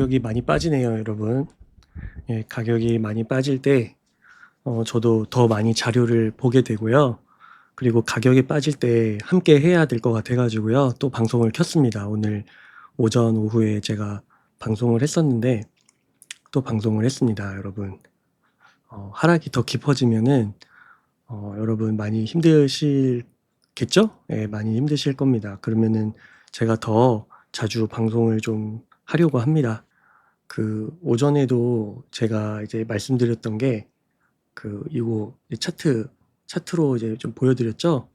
가격이 많이 빠지네요, 여러분. 예, 가격이 많이 빠질 때, 어, 저도 더 많이 자료를 보게 되고요. 그리고 가격이 빠질 때 함께 해야 될 것 같아가지고요. 또 방송을 켰습니다. 오늘 오전, 오후에 제가 방송을 했었는데, 또 방송을 했습니다, 여러분. 어, 하락이 더 깊어지면은, 어, 여러분 많이 힘드실겠죠? 예, 많이 힘드실 겁니다. 그러면은 제가 더 자주 방송을 좀 하려고 합니다. 그 오전에도 제가 이제 말씀드렸던 게 그 이거 차트 차트로 이제 좀 보여드렸죠.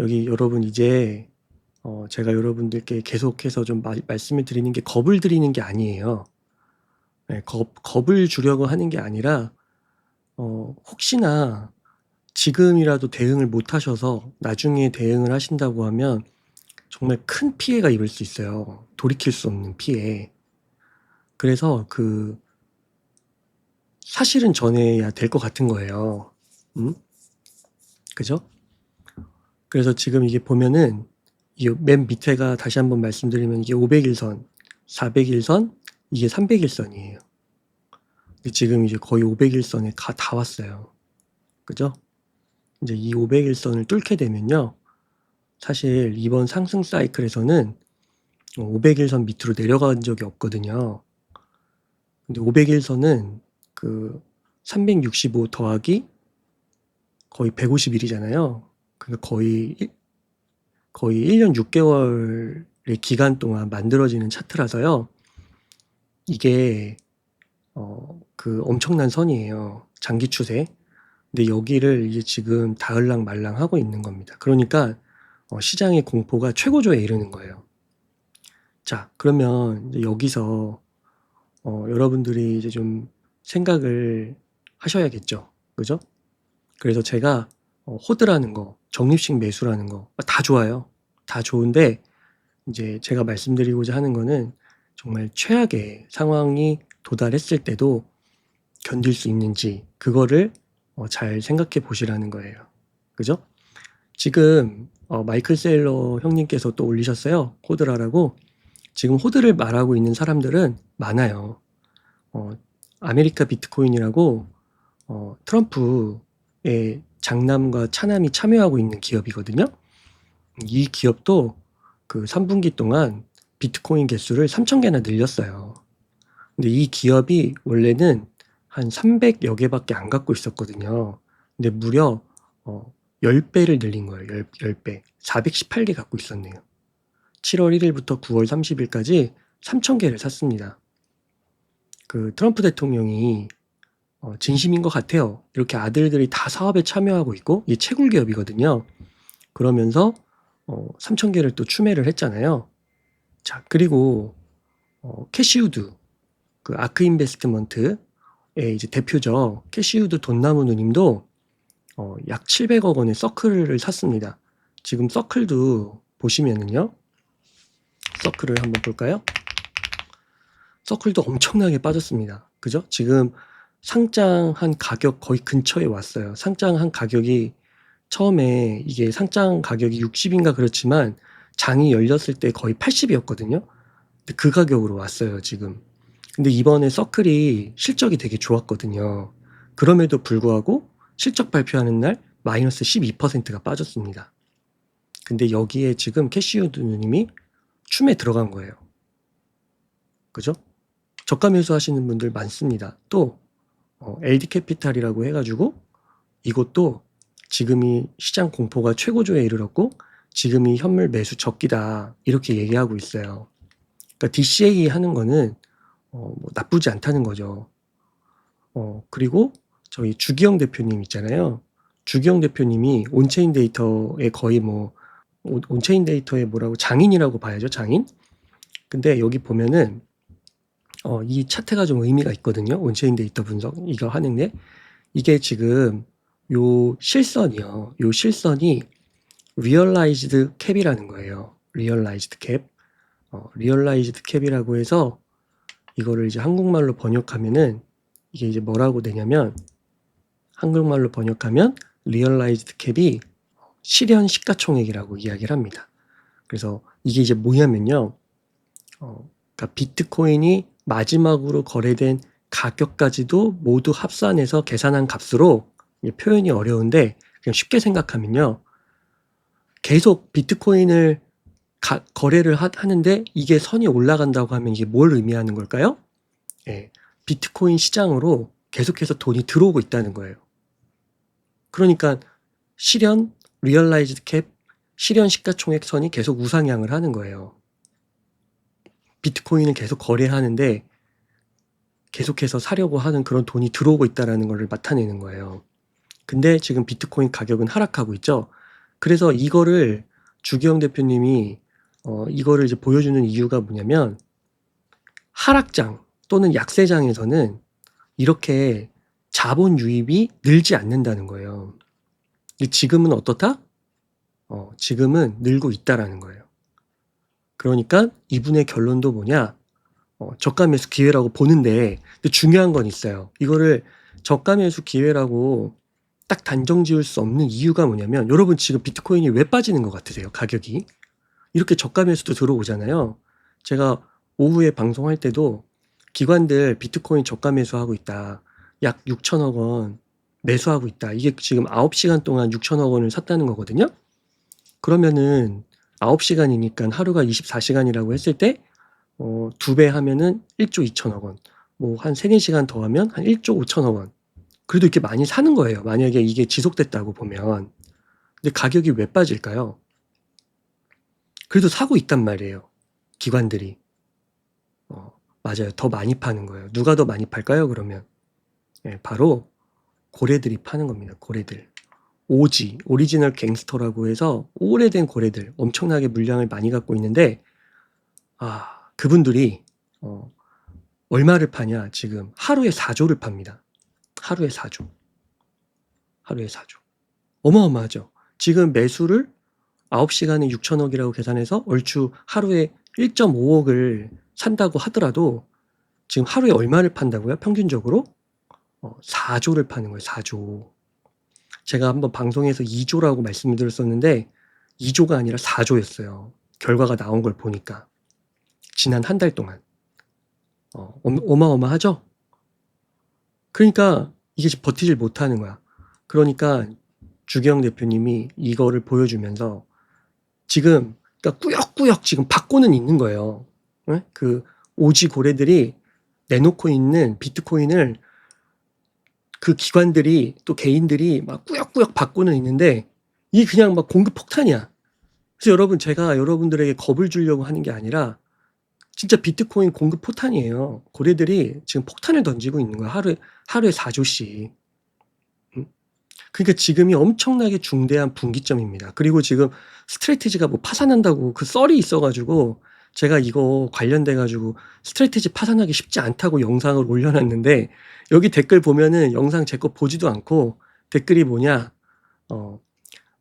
여기 여러분 이제 어 제가 여러분들께 계속해서 좀 마- 말씀을 드리는 게 겁을 드리는 게 아니에요. 네, 겁 겁을 주려고 하는 게 아니라 어 혹시나 지금이라도 대응을 못 하셔서 나중에 대응을 하신다고 하면 정말 큰 피해가 입을 수 있어요. 돌이킬 수 없는 피해. 그래서 그 사실은 전해야 될 것 같은 거예요. 음? 그죠? 그래서 지금 이게 보면은 이 맨 밑에가 다시 한번 말씀드리면 이게 500일선, 400일선, 이게 300일선이에요. 근데 지금 이제 거의 500일선에 가, 다 왔어요. 그죠? 이제 이 500일선을 뚫게 되면요. 사실 이번 상승 사이클에서는 500일선 밑으로 내려간 적이 없거든요. 근데 500일선은 그 365 더하기 거의 150일이잖아요. 그러니까 거의 일- 거의 1년 6개월의 기간 동안 만들어지는 차트라서요. 이게 어, 그 엄청난 선이에요. 장기 추세. 근데 여기를 이제 지금 다을랑 말랑 하고 있는 겁니다. 그러니까 어, 시장의 공포가 최고조에 이르는 거예요. 자, 그러면 여기서 어, 여러분들이 이제 좀 생각을 하셔야겠죠. 그죠? 그래서 제가 어, 호드라는 거, 적립식 매수라는 거, 아, 다 좋아요. 다 좋은데, 이제 제가 말씀드리고자 하는 거는 정말 최악의 상황이 도달했을 때도 견딜 수 있는지, 그거를 어, 잘 생각해 보시라는 거예요. 그죠? 지금 어, 마이클 세일러 형님께서 또 올리셨어요. 호드라라고. 지금 호드를 말하고 있는 사람들은 많아요. 어, 아메리카 비트코인이라고 어, 트럼프의 장남과 차남이 참여하고 있는 기업이거든요. 이 기업도 그 3분기 동안 비트코인 개수를 3,000개나 늘렸어요. 근데 이 기업이 원래는 한 300여 개밖에 안 갖고 있었거든요. 근데 무려 어, 10배를 늘린 거예요. 10, 배 418개 갖고 있었네요. 7월 1일부터 9월 30일까지 3,000개를 샀습니다. 그 트럼프 대통령이 어, 진심인 것 같아요. 이렇게 아들들이 다 사업에 참여하고 있고 이게 채굴 기업이거든요. 그러면서 어, 3천 개를 또 추매를 했잖아요. 자 그리고 어, 캐시우드 그 아크 인베스트먼트의 이제 대표죠. 캐시우드 돈나무 누님도 어, 약 700억 원의 서클을 샀습니다. 지금 서클도 보시면은요. 서클을 한번 볼까요? 서클도 엄청나게 빠졌습니다. 그죠? 지금 상장한 가격 거의 근처에 왔어요. 상장한 가격이 처음에 이게 상장 가격이 60인가 그렇지만 장이 열렸을 때 거의 80이었거든요. 근데 그 가격으로 왔어요, 지금. 근데 이번에 서클이 실적이 되게 좋았거든요. 그럼에도 불구하고 실적 발표하는 날 마이너스 12%가 빠졌습니다. 근데 여기에 지금 캐시우드 누님이 춤에 들어간 거예요. 그죠? 저가 매수 하시는 분들 많습니다. 또 어, LD 캐피탈이라고 해가지고 이것도 지금이 시장 공포가 최고조에 이르렀고 지금이 현물 매수 적기다 이렇게 얘기하고 있어요. 그러니까 DCA 하는 거는 어, 뭐 나쁘지 않다는 거죠. 어, 그리고 저희 주기영 대표님 있잖아요. 주기영 대표님이 온체인 데이터에 거의 뭐 온- 온체인 데이터의 뭐라고 장인이라고 봐야죠, 장인. 근데 여기 보면은 어, 이 차트가 좀 의미가 있거든요. 온체인 데이터 분석 이거 하는데 이게 지금 요 실선이요. 요 실선이 realized cap이라는 거예요. realized cap. 어, realized cap이라고 해서 이거를 이제 한국말로 번역하면은 이게 이제 뭐라고 되냐면 한국말로 번역하면 realized cap이 실현 시가총액이라고 이야기를 합니다. 그래서 이게 이제 뭐냐면요. 어, 그러니까 비트코인이 마지막으로 거래된 가격까지도 모두 합산해서 계산한 값으로 표현이 어려운데 그냥 쉽게 생각하면요. 계속 비트코인을 가- 거래를 하, 하는데 이게 선이 올라간다고 하면 이게 뭘 의미하는 걸까요? 예, 비트코인 시장으로 계속해서 돈이 들어오고 있다는 거예요. 그러니까 실현, 리얼라이즈드 캡, 실현 시가총액 선이 계속 우상향을 하는 거예요. 비트코인을 계속 거래하는데 계속해서 사려고 하는 그런 돈이 들어오고 있다라는 것을 나타내는 거예요. 근데 지금 비트코인 가격은 하락하고 있죠. 그래서 이거를 주기영 대표님이 어, 이거를 이제 보여주는 이유가 뭐냐면 하락장 또는 약세장에서는 이렇게 자본 유입이 늘지 않는다는 거예요. 지금은 어떻다? 어, 지금은 늘고 있다라는 거예요. 그러니까 이분의 결론도 뭐냐? 어, 저가 매수 기회라고 보는데 중요한 건 있어요. 이거를 저가 매수 기회라고 딱 단정 지을 수 없는 이유가 뭐냐면 여러분 지금 비트코인이 왜 빠지는 것 같으세요? 가격이 이렇게 저가 매수도 들어오잖아요. 제가 오후에 방송할 때도 기관들 비트코인 저가 매수하고 있다. 약 6천억 원 매수하고 있다. 이게 지금 9시간 동안 6천억 원을 샀다는 거거든요. 그러면은 9시간이니까 하루가 24시간이라고 했을 때 어, 두 배 하면은 1조 2천억 원. 뭐 한 3, 4시간 더 하면 한 1조 5천억 원. 그래도 이렇게 많이 사는 거예요. 만약에 이게 지속됐다고 보면. 근데 가격이 왜 빠질까요? 그래도 사고 있단 말이에요. 기관들이. 어, 맞아요. 더 많이 파는 거예요. 누가 더 많이 팔까요? 그러면. 예, 바로 고래들이 파는 겁니다. 고래들. 오지, 오리지널 갱스터라고 해서 오래된 고래들, 엄청나게 물량을 많이 갖고 있는데, 아, 그분들이, 어, 얼마를 파냐, 지금. 하루에 4조를 팝니다. 하루에 4조. 하루에 4조. 어마어마하죠. 지금 매수를 9시간에 6천억이라고 계산해서 얼추 하루에 1.5억을 산다고 하더라도 지금 하루에 얼마를 판다고요? 평균적으로? 어, 4조를 파는 거예요. 4조. 제가 한번 방송에서 2조라고 말씀을 드렸었는데 2조가 아니라 4조였어요. 결과가 나온 걸 보니까. 지난 한 달 동안. 어, 어마- 어마어마하죠? 그러니까 이게 버티질 못하는 거야. 그러니까 주경 대표님이 이거를 보여주면서 지금 그러니까 꾸역꾸역 지금 받고는 있는 거예요. 예? 그 오지 고래들이 내놓고 있는 비트코인을 그 기관들이 또 개인들이 막 꾸역꾸역 받고는 있는데 이게 그냥 막 공급 폭탄이야. 그래서 여러분 제가 여러분들에게 겁을 주려고 하는 게 아니라 진짜 비트코인 공급 폭탄이에요. 고래들이 지금 폭탄을 던지고 있는 거야. 하루에 하루에 4조씩. 음? 그러니까 지금이 엄청나게 중대한 분기점입니다. 그리고 지금 스트레티지가 뭐 파산한다고 그 썰이 있어가지고 제가 이거 관련돼 가지고 스트레티지 파산하기 쉽지 않다고 영상을 올려놨는데 여기 댓글 보면은 영상 제 거 보지도 않고 댓글이 뭐냐 어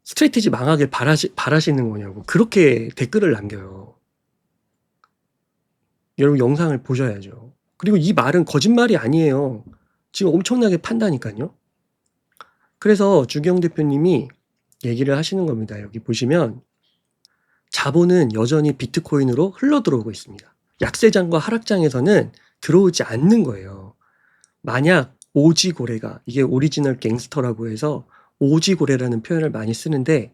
스트레티지 망하길 바라시, 바라시는 거냐고 그렇게 댓글을 남겨요. 여러분 영상을 보셔야죠. 그리고 이 말은 거짓말이 아니에요. 지금 엄청나게 판다니까요. 그래서 주경 대표님이 얘기를 하시는 겁니다. 여기 보시면 자본은 여전히 비트코인으로 흘러 들어오고 있습니다. 약세장과 하락장에서는 들어오지 않는 거예요. 만약 오지 고래가 이게 오리지널 갱스터라고 해서 오지 고래라는 표현을 많이 쓰는데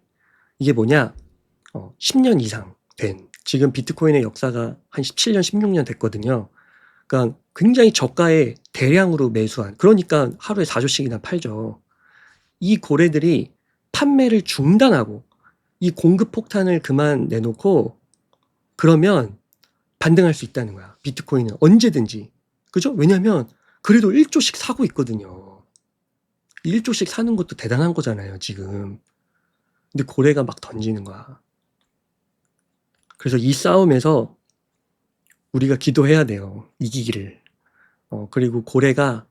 이게 뭐냐? 어, 10년 이상 된 지금 비트코인의 역사가 한 17년, 16년 됐거든요. 그러니까 굉장히 저가에 대량으로 매수한 그러니까 하루에 4조씩이나 팔죠. 이 고래들이 판매를 중단하고 이 공급 폭탄을 그만 내놓고 그러면 반등할 수 있다는 거야. 비트코인은 언제든지. 그죠? 왜냐면 그래도 1조씩 사고 있거든요. 1조씩 사는 것도 대단한 거잖아요, 지금. 근데 고래가 막 던지는 거야. 그래서 이 싸움에서 우리가 기도해야 돼요. 이기기를. 어, 그리고 고래가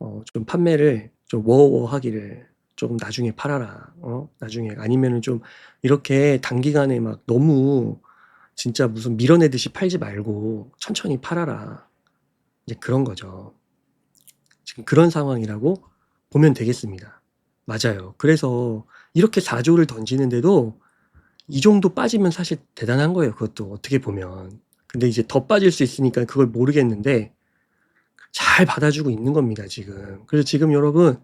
어, 좀 판매를 좀 워워 하기를 좀 나중에 팔아라. 어? 나중에 아니면은 좀 이렇게 단기간에 막 너무 진짜 무슨 밀어내듯이 팔지 말고 천천히 팔아라. 이제 그런 거죠. 지금 그런 상황이라고 보면 되겠습니다. 맞아요. 그래서 이렇게 4조를 던지는데도 이 정도 빠지면 사실 대단한 거예요. 그것도 어떻게 보면. 근데 이제 더 빠질 수 있으니까 그걸 모르겠는데 잘 받아주고 있는 겁니다, 지금. 그래서 지금 여러분,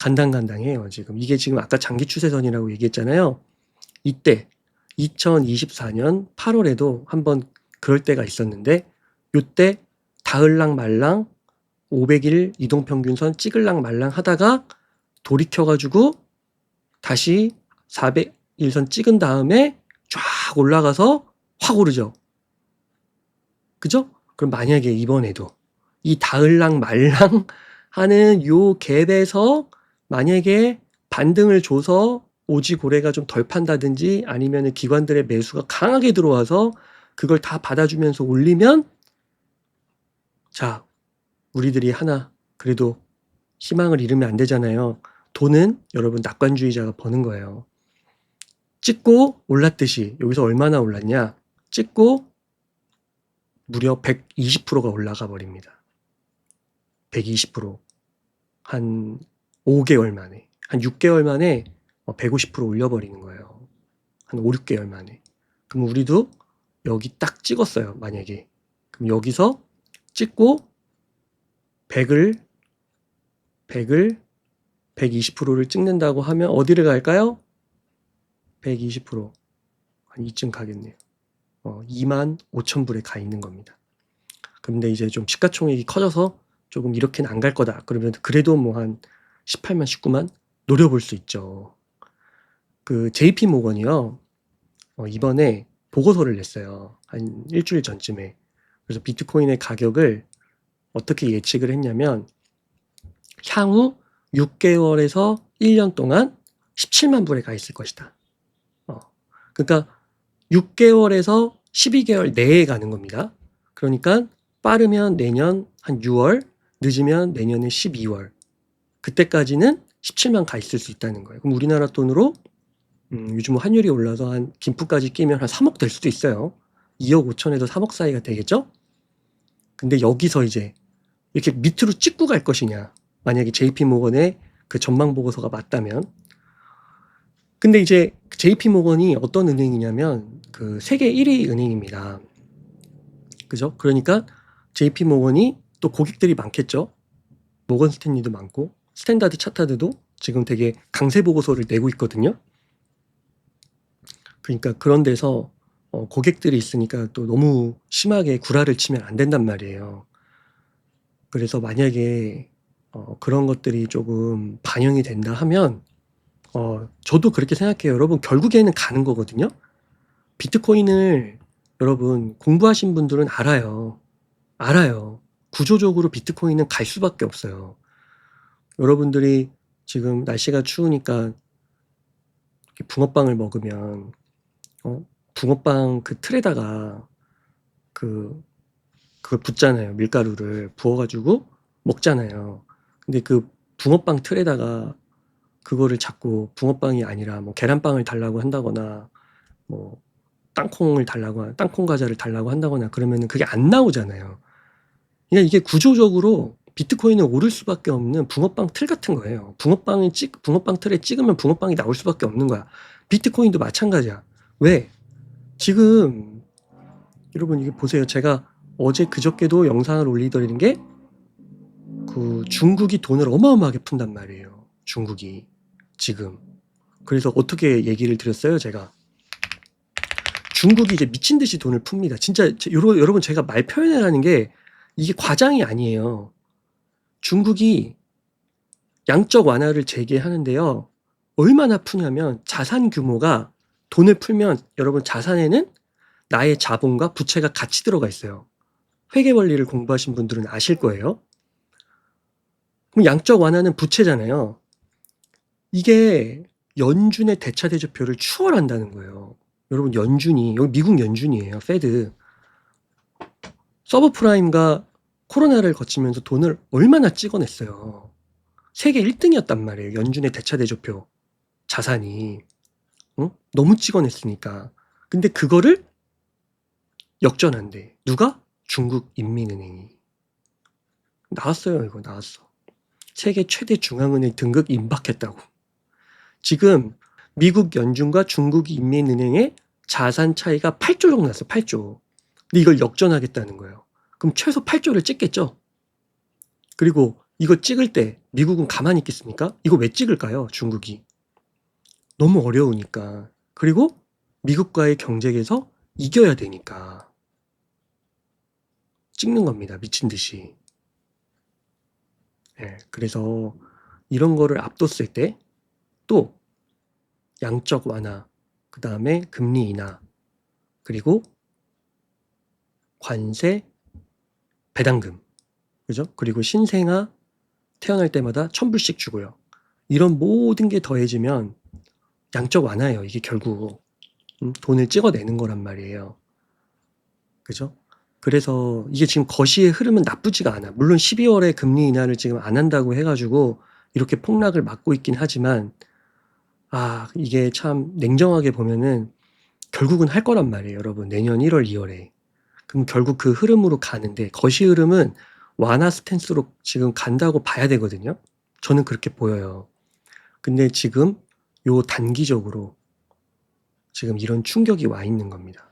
간당간당해요, 지금. 이게 지금 아까 장기 추세선이라고 얘기했잖아요. 이때, 2024년 8월에도 한번 그럴 때가 있었는데, 요때 다을랑 말랑 500일 이동평균선 찍을랑 말랑 하다가 돌이켜가지고 다시 400일선 찍은 다음에 쫙 올라가서 확 오르죠. 그죠? 그럼 만약에 이번에도 이 다을랑 말랑 하는 요 갭에서 만약에 반등을 줘서 오지 고래가 좀 덜 판다든지 아니면 기관들의 매수가 강하게 들어와서 그걸 다 받아주면서 올리면 자 우리들이 하나 그래도 희망을 잃으면 안 되잖아요. 돈은 여러분 낙관주의자가 버는 거예요. 찍고 올랐듯이 여기서 얼마나 올랐냐? 찍고 무려 120%가 올라가 버립니다. 120%. 한 5개월 만에, 한 6개월 만에 150% 올려버리는 거예요. 한 5, 6개월 만에. 그럼 우리도 여기 딱 찍었어요, 만약에. 그럼 여기서 찍고 100을, 100을, 120%를 찍는다고 하면 어디를 갈까요? 120%. 한 이쯤 가겠네요. 어, 2만 5천 불에 가 있는 겁니다. 근데 이제 좀 시가총액이 커져서 조금 이렇게는 안 갈 거다. 그러면 그래도 뭐 한 18만, 19만 노려볼 수 있죠. 그 JP 모건이요. 어, 이번에 보고서를 냈어요. 한 일주일 전쯤에. 그래서 비트코인의 가격을 어떻게 예측을 했냐면 향후 6개월에서 1년 동안 17만 불에 가 있을 것이다. 어, 그러니까 6개월에서 12개월 내에 가는 겁니다. 그러니까 빠르면 내년 한 6월, 늦으면 내년에 12월. 그때까지는 17만 가 있을 수 있다는 거예요. 그럼 우리나라 돈으로 음, 요즘 뭐 환율이 올라서 한 김프까지 끼면 한 3억 될 수도 있어요. 2억 5천에서 3억 사이가 되겠죠? 근데 여기서 이제 이렇게 밑으로 찍고 갈 것이냐. 만약에 JP 모건의 그 전망 보고서가 맞다면. 근데 이제 JP 모건이 어떤 은행이냐면 그 세계 1위 은행입니다. 그죠? 그러니까 JP 모건이 또 고객들이 많겠죠. 모건 스탠리도 많고 스탠다드 차타드도 지금 되게 강세 보고서를 내고 있거든요. 그러니까 그런 데서 어, 고객들이 있으니까 또 너무 심하게 구라를 치면 안 된단 말이에요. 그래서 만약에 어, 그런 것들이 조금 반영이 된다 하면 어, 저도 그렇게 생각해요. 여러분 결국에는 가는 거거든요. 비트코인을 여러분 공부하신 분들은 알아요. 알아요. 구조적으로 비트코인은 갈 수밖에 없어요. 여러분들이 지금 날씨가 추우니까 붕어빵을 먹으면 어? 붕어빵 그 틀에다가 그 그걸 붓잖아요. 밀가루를 부어가지고 먹잖아요. 근데 그 붕어빵 틀에다가 그거를 자꾸 붕어빵이 아니라 뭐 계란빵을 달라고 한다거나 뭐 땅콩을 달라고 한- 땅콩 과자를 달라고 한다거나 그러면은 그게 안 나오잖아요. 그러니까 이게 구조적으로 비트코인은 오를 수밖에 없는 붕어빵 틀 같은 거예요. 붕어빵을 찍 붕어빵 틀에 찍으면 붕어빵이 나올 수밖에 없는 거야. 비트코인도 마찬가지야. 왜? 지금 여러분 이게 보세요. 제가 어제 그저께도 영상을 올리더라는 게 그 중국이 돈을 어마어마하게 푼단 말이에요. 중국이 지금. 그래서 어떻게 얘기를 드렸어요, 제가. 중국이 이제 미친 듯이 돈을 풉니다. 진짜 여러분 제가 말 표현이라는 게 이게 과장이 아니에요. 중국이 양적 완화를 재개하는데요. 얼마나 푸냐면 자산 규모가 돈을 풀면 여러분 자산에는 나의 자본과 부채가 같이 들어가 있어요. 회계 원리를 공부하신 분들은 아실 거예요. 그럼 양적 완화는 부채잖아요. 이게 연준의 대차 대조표를 추월한다는 거예요. 여러분 연준이 여기 미국 연준이에요. 페드. 서브프라임과 코로나를 거치면서 돈을 얼마나 찍어냈어요. 세계 1등이었단 말이에요. 연준의 대차 대조표 자산이 응? 너무 찍어냈으니까. 근데 그거를 역전한대. 누가? 중국 인민은행이. 나왔어요. 이거 나왔어. 세계 최대 중앙은행 등급 임박했다고. 지금 미국 연준과 중국 인민은행의 자산 차이가 8조 정도 났어. 8조. 근데 이걸 역전하겠다는 거예요. 그럼 최소 8조를 찍겠죠. 그리고 이거 찍을 때 미국은 가만히 있겠습니까? 이거 왜 찍을까요? 중국이. 너무 어려우니까. 그리고 미국과의 경쟁에서 이겨야 되니까. 찍는 겁니다. 미친 듯이. 예, 그래서 이런 거를 앞뒀을 때 또 양적 완화, 그 다음에 금리 인하, 그리고 관세, 배당금, 그죠? 그리고 신생아 태어날 때마다 천불씩 주고요. 이런 모든 게 더해지면 양적 완화예요. 이게 결국 음, 돈을 찍어내는 거란 말이에요. 그죠? 그래서 이게 지금 거시의 흐름은 나쁘지가 않아. 물론 12월에 금리 인하를 지금 안 한다고 해가지고 이렇게 폭락을 막고 있긴 하지만 아 이게 참 냉정하게 보면은 결국은 할 거란 말이에요, 여러분. 내년 1월, 2월에. 그럼 결국 그 흐름으로 가는데 거시 흐름은 완화 스탠스로 지금 간다고 봐야 되거든요. 저는 그렇게 보여요. 근데 지금 요 단기적으로 지금 이런 충격이 와 있는 겁니다.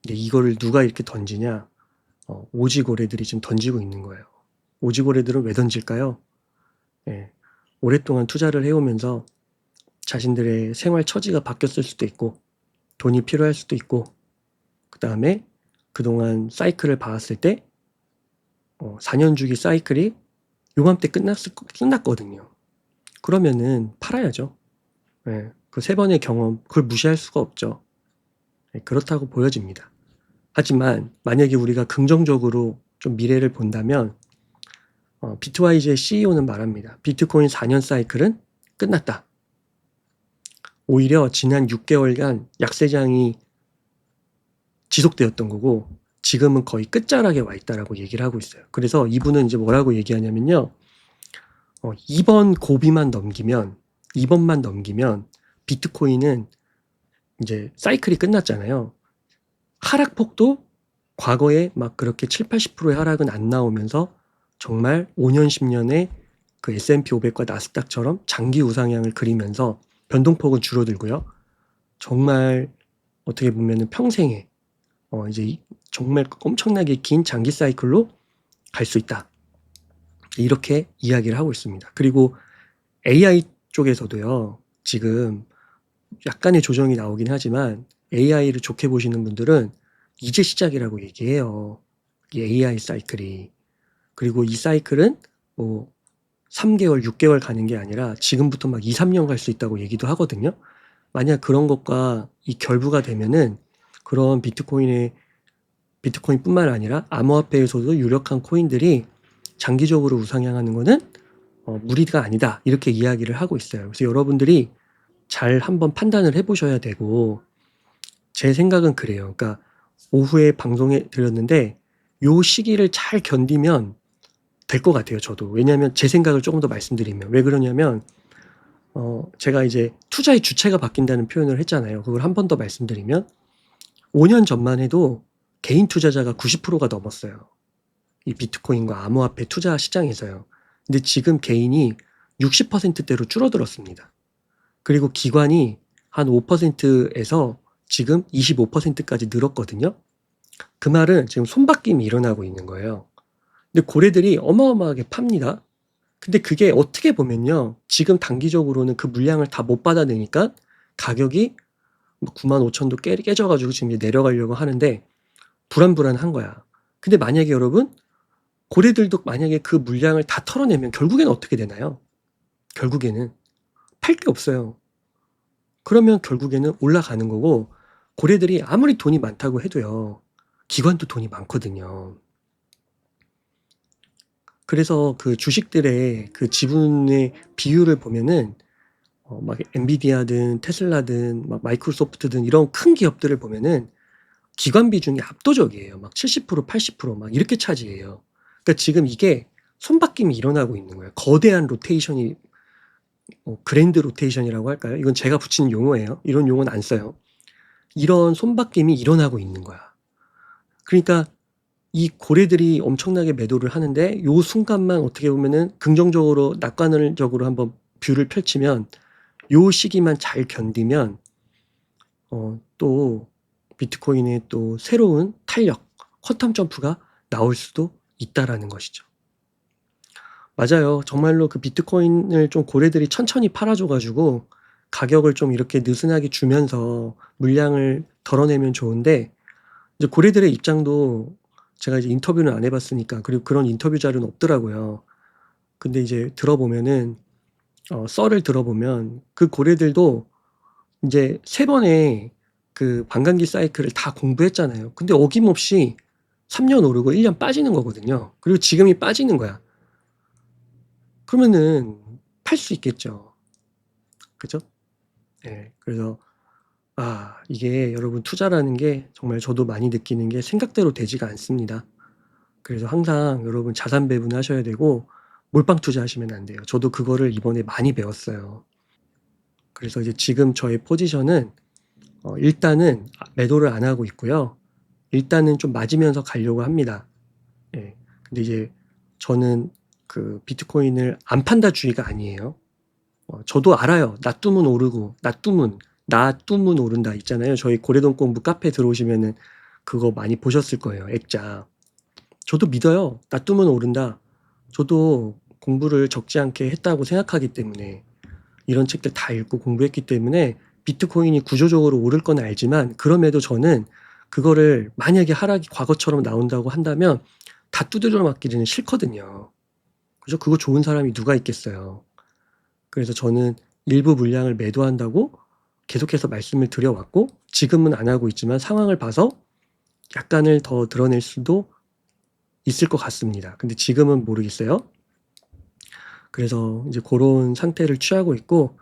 근데 이거를 누가 이렇게 던지냐? 어, 오지고래들이 지금 던지고 있는 거예요. 오지고래들은 왜 던질까요? 예, 오랫동안 투자를 해오면서 자신들의 생활 처지가 바뀌었을 수도 있고 돈이 필요할 수도 있고 그 다음에 그동안 사이클을 봐왔을 때 어, 4년 주기 사이클이 요맘때 끝났을, 끝났거든요. 그러면은 팔아야죠. 예, 그세 번의 경험 그걸 무시할 수가 없죠. 예, 그렇다고 보여집니다. 하지만 만약에 우리가 긍정적으로 좀 미래를 본다면 어, 비트와이즈의 CEO는 말합니다. 비트코인 4년 사이클은 끝났다. 오히려 지난 6개월간 약세장이 지속되었던 거고 지금은 거의 끝자락에 와 있다라고 얘기를 하고 있어요. 그래서 이분은 이제 뭐라고 얘기하냐면요. 어, 이번 고비만 넘기면 이번만 넘기면 비트코인은 이제 사이클이 끝났잖아요. 하락폭도 과거에 막 그렇게 7, 80%의 하락은 안 나오면서 정말 5년, 10년의 그 S&P 500과 나스닥처럼 장기 우상향을 그리면서 변동폭은 줄어들고요. 정말 어떻게 보면은 평생에 어 이제 이- 정말 엄청나게 긴 장기 사이클로 갈 수 있다. 이렇게 이야기를 하고 있습니다. 그리고 AI 쪽에서도요. 지금 약간의 조정이 나오긴 하지만 AI를 좋게 보시는 분들은 이제 시작이라고 얘기해요. 이 AI 사이클이. 그리고 이 사이클은 뭐 3개월, 6개월 가는 게 아니라 지금부터 막 2, 3년 갈 수 있다고 얘기도 하거든요. 만약 그런 것과 이 결부가 되면은 그런 비트코인의 비트코인뿐만 아니라 암호화폐에서도 유력한 코인들이 장기적으로 우상향하는 거는 어, 무리가 아니다 이렇게 이야기를 하고 있어요. 그래서 여러분들이 잘 한번 판단을 해보셔야 되고 제 생각은 그래요. 그러니까 오후에 방송에 들었는데 요 시기를 잘 견디면 될 것 같아요. 저도 왜냐하면 제 생각을 조금 더 말씀드리면 왜 그러냐면 어, 제가 이제 투자의 주체가 바뀐다는 표현을 했잖아요. 그걸 한 번 더 말씀드리면 5년 전만 해도 개인 투자자가 90%가 넘었어요. 이 비트코인과 암호화폐 투자 시장에서요. 근데 지금 개인이 60%대로 줄어들었습니다. 그리고 기관이 한 5%에서 지금 25%까지 늘었거든요. 그 말은 지금 손바뀜이 일어나고 있는 거예요. 근데 고래들이 어마어마하게 팝니다. 근데 그게 어떻게 보면요. 지금 단기적으로는 그 물량을 다 못 받아내니까 가격이 9만 5천도 깨, 깨져가지고 지금 이제 내려가려고 하는데 불안불안한 거야. 근데 만약에 여러분 고래들도 만약에 그 물량을 다 털어내면 결국엔 어떻게 되나요? 결국에는 팔 게 없어요. 그러면 결국에는 올라가는 거고 고래들이 아무리 돈이 많다고 해도요. 기관도 돈이 많거든요. 그래서 그 주식들의 그 지분의 비율을 보면은 어, 막 엔비디아든 테슬라든 막 마이크로소프트든 이런 큰 기업들을 보면은 기관 비중이 압도적이에요. 막 70%, 80%막 이렇게 차지해요. 그러니까 지금 이게 손바뀜이 일어나고 있는 거예요. 거대한 로테이션이 뭐 그랜드 로테이션이라고 할까요? 이건 제가 붙이는 용어예요. 이런 용어는 안 써요. 이런 손바뀜이 일어나고 있는 거야. 그러니까 이 고래들이 엄청나게 매도를 하는데 요 순간만 어떻게 보면은 긍정적으로 낙관적으로 한번 뷰를 펼치면 요 시기만 잘 견디면 어, 또 비트코인의 또 새로운 탄력, 쿼텀 점프가 나올 수도 있다라는 것이죠. 맞아요. 정말로 그 비트코인을 좀 고래들이 천천히 팔아줘 가지고 가격을 좀 이렇게 느슨하게 주면서 물량을 덜어내면 좋은데 이제 고래들의 입장도 제가 이제 인터뷰는 안 해봤으니까 그리고 그런 인터뷰 자료는 없더라고요. 근데 이제 들어보면은 어, 썰을 들어보면 그 고래들도 이제 세 번의 그 반감기 사이클을 다 공부했잖아요. 근데 어김없이 3년 오르고 1년 빠지는 거거든요. 그리고 지금이 빠지는 거야. 그러면은 팔 수 있겠죠. 그죠? 예. 그래서 아, 이게 여러분 투자라는 게 정말 저도 많이 느끼는 게 생각대로 되지가 않습니다. 그래서 항상 여러분 자산 배분하셔야 되고 몰빵 투자하시면 안 돼요. 저도 그거를 이번에 많이 배웠어요. 그래서 이제 지금 저의 포지션은 어, 일단은 매도를 안 하고 있고요. 일단은 좀 맞으면서 가려고 합니다. 예. 근데 이제 저는 그 비트코인을 안 판다 주의가 아니에요. 어, 저도 알아요. 놔두면 오르고, 놔두면, 놔두면 오른다 있잖아요. 저희 고래동 공부 카페 들어오시면은 그거 많이 보셨을 거예요. 액자. 저도 믿어요. 놔두면 오른다. 저도 공부를 적지 않게 했다고 생각하기 때문에 이런 책들 다 읽고 공부했기 때문에 비트코인이 구조적으로 오를 건 알지만 그럼에도 저는 그거를 만약에 하락이 과거처럼 나온다고 한다면 다 두드려 맞기는 싫거든요. 그죠? 그거 좋은 사람이 누가 있겠어요. 그래서 저는 일부 물량을 매도한다고 계속해서 말씀을 드려왔고 지금은 안 하고 있지만 상황을 봐서 약간을 더 드러낼 수도 있을 것 같습니다. 근데 지금은 모르겠어요. 그래서 이제 그런 상태를 취하고 있고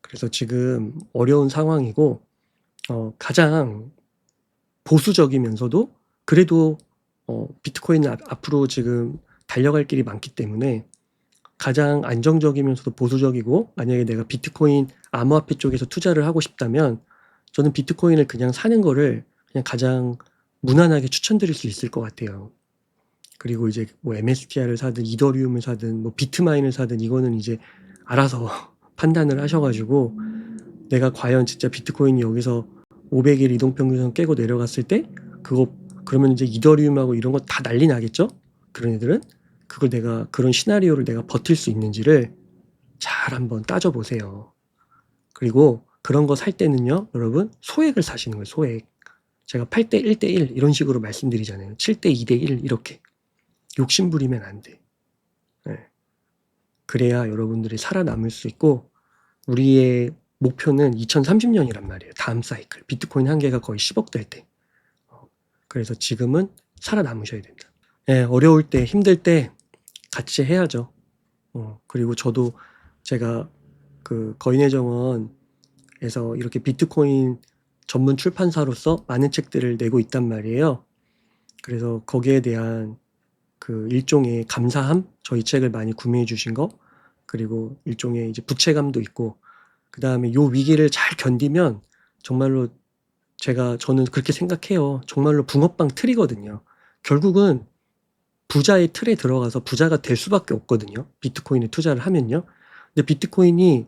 그래서 지금 어려운 상황이고 어, 가장 보수적이면서도 그래도 어, 비트코인은 앞- 앞으로 지금 달려갈 길이 많기 때문에 가장 안정적이면서도 보수적이고 만약에 내가 비트코인 암호화폐 쪽에서 투자를 하고 싶다면 저는 비트코인을 그냥 사는 거를 그냥 가장 무난하게 추천드릴 수 있을 것 같아요. 그리고 이제 뭐 MSTR을 사든 이더리움을 사든 뭐 비트마인을 사든 이거는 이제 알아서 판단을 하셔가지고 내가 과연 진짜 비트코인이 여기서 500일 이동평균선 깨고 내려갔을 때 그거 그러면 이제 이더리움하고 이런 거 다 난리 나겠죠? 그런 애들은 그걸 내가 그런 시나리오를 내가 버틸 수 있는지를 잘 한번 따져보세요. 그리고 그런 거 살 때는요, 여러분 소액을 사시는 거예요. 소액. 제가 8대 1대 1 이런 식으로 말씀드리잖아요. 7대 2대 1 이렇게. 욕심 부리면 안 돼. 네. 그래야 여러분들이 살아남을 수 있고 우리의 목표는 2030년이란 말이에요. 다음 사이클. 비트코인 한 개가 거의 10억 될 때. 어, 그래서 지금은 살아남으셔야 된다. 예, 어려울 때, 힘들 때 같이 해야죠. 어, 그리고 저도 제가 그 거인의 정원에서 이렇게 비트코인 전문 출판사로서 많은 책들을 내고 있단 말이에요. 그래서 거기에 대한 그 일종의 감사함, 저희 책을 많이 구매해 주신 거, 그리고 일종의 이제 부채감도 있고, 그 다음에 요 위기를 잘 견디면 정말로 제가 저는 그렇게 생각해요. 정말로 붕어빵 틀이거든요. 결국은 부자의 틀에 들어가서 부자가 될 수밖에 없거든요. 비트코인에 투자를 하면요. 근데 비트코인이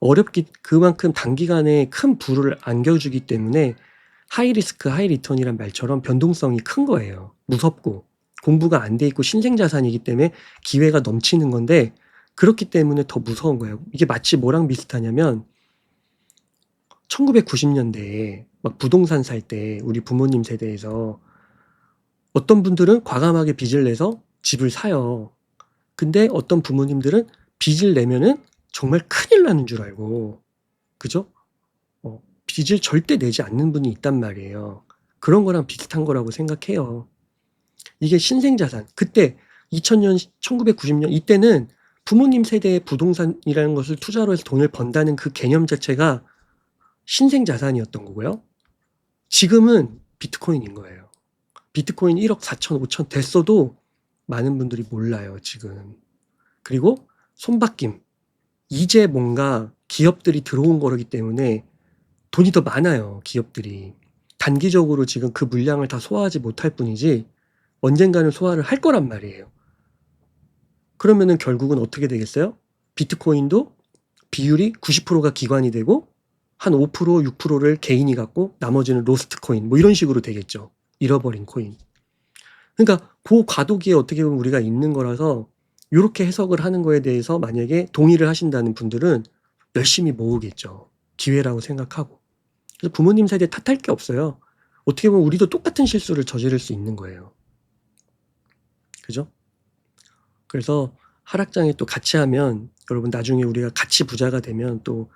어렵기 그만큼 단기간에 큰 부를 안겨주기 때문에 하이 리스크 하이 리턴이란 말처럼 변동성이 큰 거예요. 무섭고 공부가 안 돼 있고 신생 자산이기 때문에 기회가 넘치는 건데 그렇기 때문에 더 무서운 거예요. 이게 마치 뭐랑 비슷하냐면 1990년대에 막 부동산 살 때 우리 부모님 세대에서 어떤 분들은 과감하게 빚을 내서 집을 사요. 근데 어떤 부모님들은 빚을 내면은 정말 큰일 나는 줄 알고, 그죠? 어, 빚을 절대 내지 않는 분이 있단 말이에요. 그런 거랑 비슷한 거라고 생각해요. 이게 신생자산. 그때 2000년, 1990년, 이때는 부모님 세대의 부동산이라는 것을 투자로 해서 돈을 번다는 그 개념 자체가 신생자산이었던 거고요. 지금은 비트코인인 거예요. 비트코인 1억 4천, 5천 됐어도 많은 분들이 몰라요, 지금. 그리고 손바뀜. 이제 뭔가 기업들이 들어온 거기 때문에 돈이 더 많아요, 기업들이. 단기적으로 지금 그 물량을 다 소화하지 못할 뿐이지 언젠가는 소화를 할 거란 말이에요. 그러면은 결국은 어떻게 되겠어요? 비트코인도 비율이 90%가 기관이 되고 한 5%, 6%를 개인이 갖고 나머지는 로스트 코인 뭐 이런 식으로 되겠죠. 잃어버린 코인. 그러니까 그 과도기에 어떻게 보면 우리가 있는 거라서 요렇게 해석을 하는 거에 대해서 만약에 동의를 하신다는 분들은 열심히 모으겠죠. 기회라고 생각하고. 그래서 부모님 세대 탓할 게 없어요. 어떻게 보면 우리도 똑같은 실수를 저지를 수 있는 거예요. 그죠? 그래서 하락장에 또 같이 하면 여러분 나중에 우리가 같이 부자가 되면 또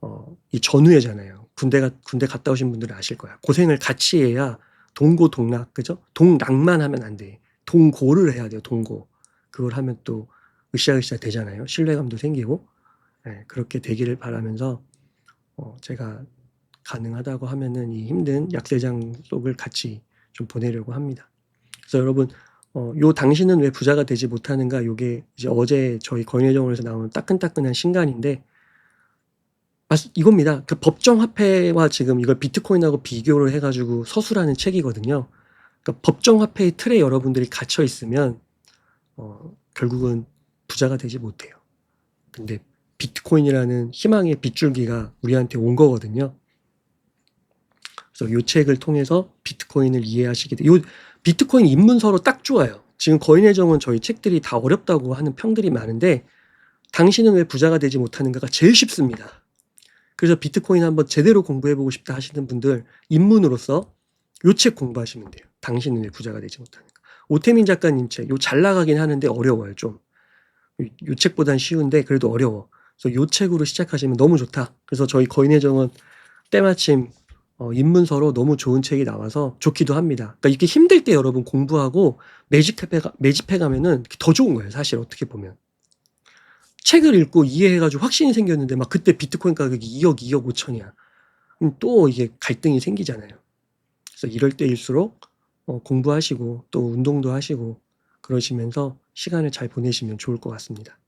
어, 이 전후회잖아요. 군대가 군대 갔다 오신 분들은 아실 거야. 고생을 같이 해야 동고 동락 그죠? 동락만 하면 안 돼. 동고를 해야 돼요. 동고. 그걸 하면 또 으쌰으쌰 되잖아요. 신뢰감도 생기고 예, 그렇게 되기를 바라면서 어, 제가 가능하다고 하면은 이 힘든 약세장 속을 같이 좀 보내려고 합니다. 그래서 여러분 어, 요 당신은 왜 부자가 되지 못하는가 요게 이제 어제 저희 거인회정원에서 나온 따끈따끈한 신간인데 맞- 이겁니다. 그 법정 화폐와 지금 이걸 비트코인하고 비교를 해가지고 서술하는 책이거든요. 그러니까 법정 화폐의 틀에 여러분들이 갇혀 있으면 어, 결국은 부자가 되지 못해요. 근데 비트코인이라는 희망의 빗줄기가 우리한테 온 거거든요. 그래서 이 책을 통해서 비트코인을 이해하시게 돼. 요 비트코인 입문서로 딱 좋아요. 지금 거인의 정은 저희 책들이 다 어렵다고 하는 평들이 많은데 당신은 왜 부자가 되지 못하는가가 제일 쉽습니다. 그래서 비트코인 한번 제대로 공부해보고 싶다 하시는 분들 입문으로서 요 책 공부하시면 돼요. 당신은 왜 부자가 되지 못하는가. 오태민 작가님 책, 요 잘 나가긴 하는데 어려워요, 좀. 요, 요 책보단 쉬운데 그래도 어려워. 그래서 요 책으로 시작하시면 너무 좋다. 그래서 저희 거인의 정은 때마침 어, 입문서로 너무 좋은 책이 나와서 좋기도 합니다. 그러니까 이렇게 힘들 때 여러분 공부하고 매집해, 가- 매집해 가면은 더 좋은 거예요, 사실 어떻게 보면. 책을 읽고 이해해가지고 확신이 생겼는데 막 그때 비트코인 가격이 2억, 2억 5천이야. 그럼 또 이게 갈등이 생기잖아요. 그래서 이럴 때일수록 어, 공부하시고 또 운동도 하시고 그러시면서 시간을 잘 보내시면 좋을 것 같습니다.